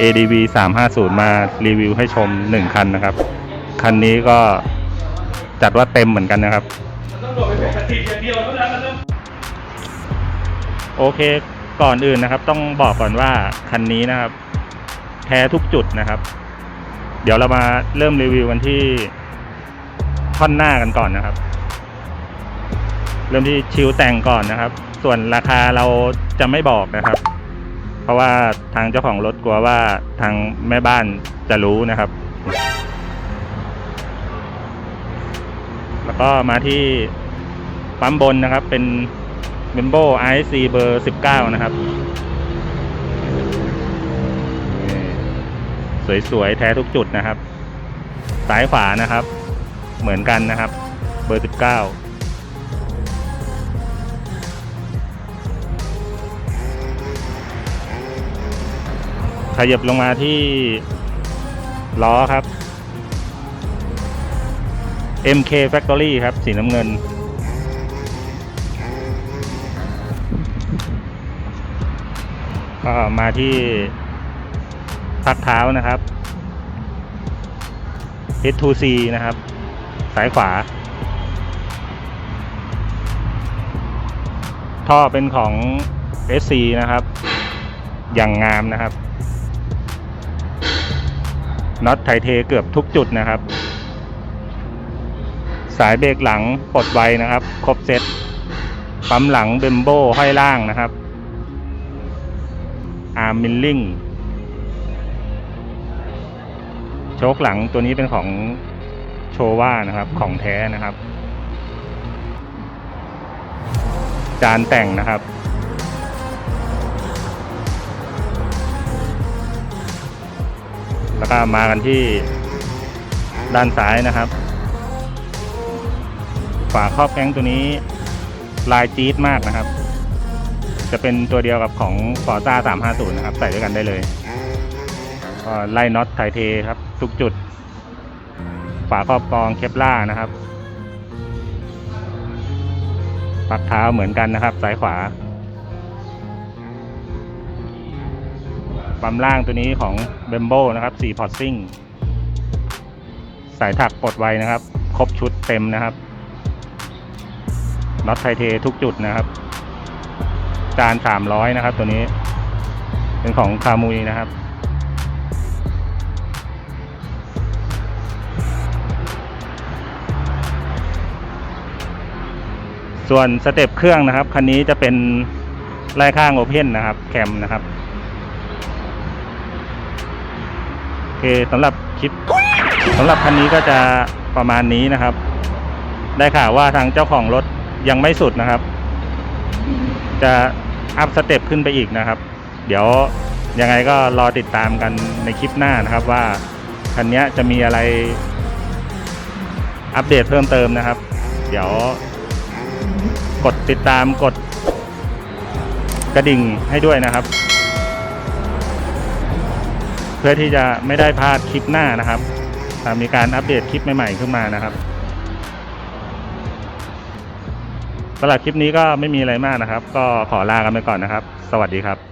ADV 350 มารีวิวให้ชม 1 คันนะครับ คันนี้ก็จัดว่าเต็มเหมือนกันนะครับ โอเคก่อนอื่นนะครับ ต้องบอกก่อนว่าคันนี้นะครับ แท้ทุกจุดนะครับ เดี๋ยวเรามาเริ่มรีวิวกันที่ท่อนหน้ากันก่อนนะครับ เริ่มที่ชิวแต่งก่อนนะครับ ส่วนราคาเราจะไม่บอกนะครับ ราะว่าทางเจ้าของรถกลัวว่าทางแม่บ้านจะรู้นะครับ แล้วก็มาที่ปั๊มบนนะครับ เป็นเบมโบ IC เบอร์ 19 นะครับ สวยๆ แท้ทุกจุดนะครับ ซ้ายขวานะครับ เหมือนกันนะครับ เบอร์ 19 ขยับลงมาที่ล้อครับ MK Factory ครับ สีน้ำเงิน ก็มาที่พักเท้านะครับ H2C นะครับ สายขวา ท่อเป็นของ SC นะครับ อย่างงามนะครับ น็อตไทเทเกือบทุกจุดนะครับ สายเบรกหลังปลดไวนะครับ ครบเซ็ตปั๊มหลังเบมโบห้อยล่างนะครับ อาร์มิลลิงโชคหลังตัวนี้เป็นของโชว่านะครับของแท้นะครับ จานแต่งนะครับ แล้วก็มากันที่ด้านซ้ายนะครับ ฝาครอบแข้งตัวนี้ลายจี๊ดมากนะครับ จะเป็นตัวเดียวกับของ f o r z a 350 นะครับ ใส่ด้วยกันได้เลยก็ไล่น็อตไทเทครับ ทุกจุด ฝาครอบกองเคปล่านะครับปักเท้าเหมือนกันนะครับ ซ้ายขวา ปั๊มล่างตัวนี้ของเบมโบนะครับ4พอร์ตซิ่งสายถักปลดไวนะครับ ครบชุดเต็มนะครับน็อตไทเททุกจุดนะครับ จาน 300 นะครับ ตัวนี้ เป็นของคามุยนะครับส่วนสเต็ปเครื่องนะครับ คันนี้จะเป็นไล่ข้างโอเพนนะครับ แคมนะครับ โอ เคสำหรับคลิปสำหรับคันนี้ก็จะประมาณนี้นะครับ ได้ข่าวว่าทางเจ้าของรถยังไม่สุดนะครับ จะอัพสเต็ปขึ้นไปอีกนะครับ เดี๋ยวยังไงก็รอติดตามกันในคลิปหน้านะครับว่าคันนี้จะมีอะไรอัปเดตเพิ่มเติมนะครับ เดี๋ยวกดติดตามกดกระดิ่งให้ด้วยนะครับ เพื่อที่จะไม่ได้พลาดคลิปหน้านะครับมีการอัปเดตคลิปใหม่ๆขึ้นมานะครับสำหรับคลิปนี้ก็ไม่มีอะไรมากนะครับ ก็ขอลากันไปก่อนนะครับ สวัสดีครับ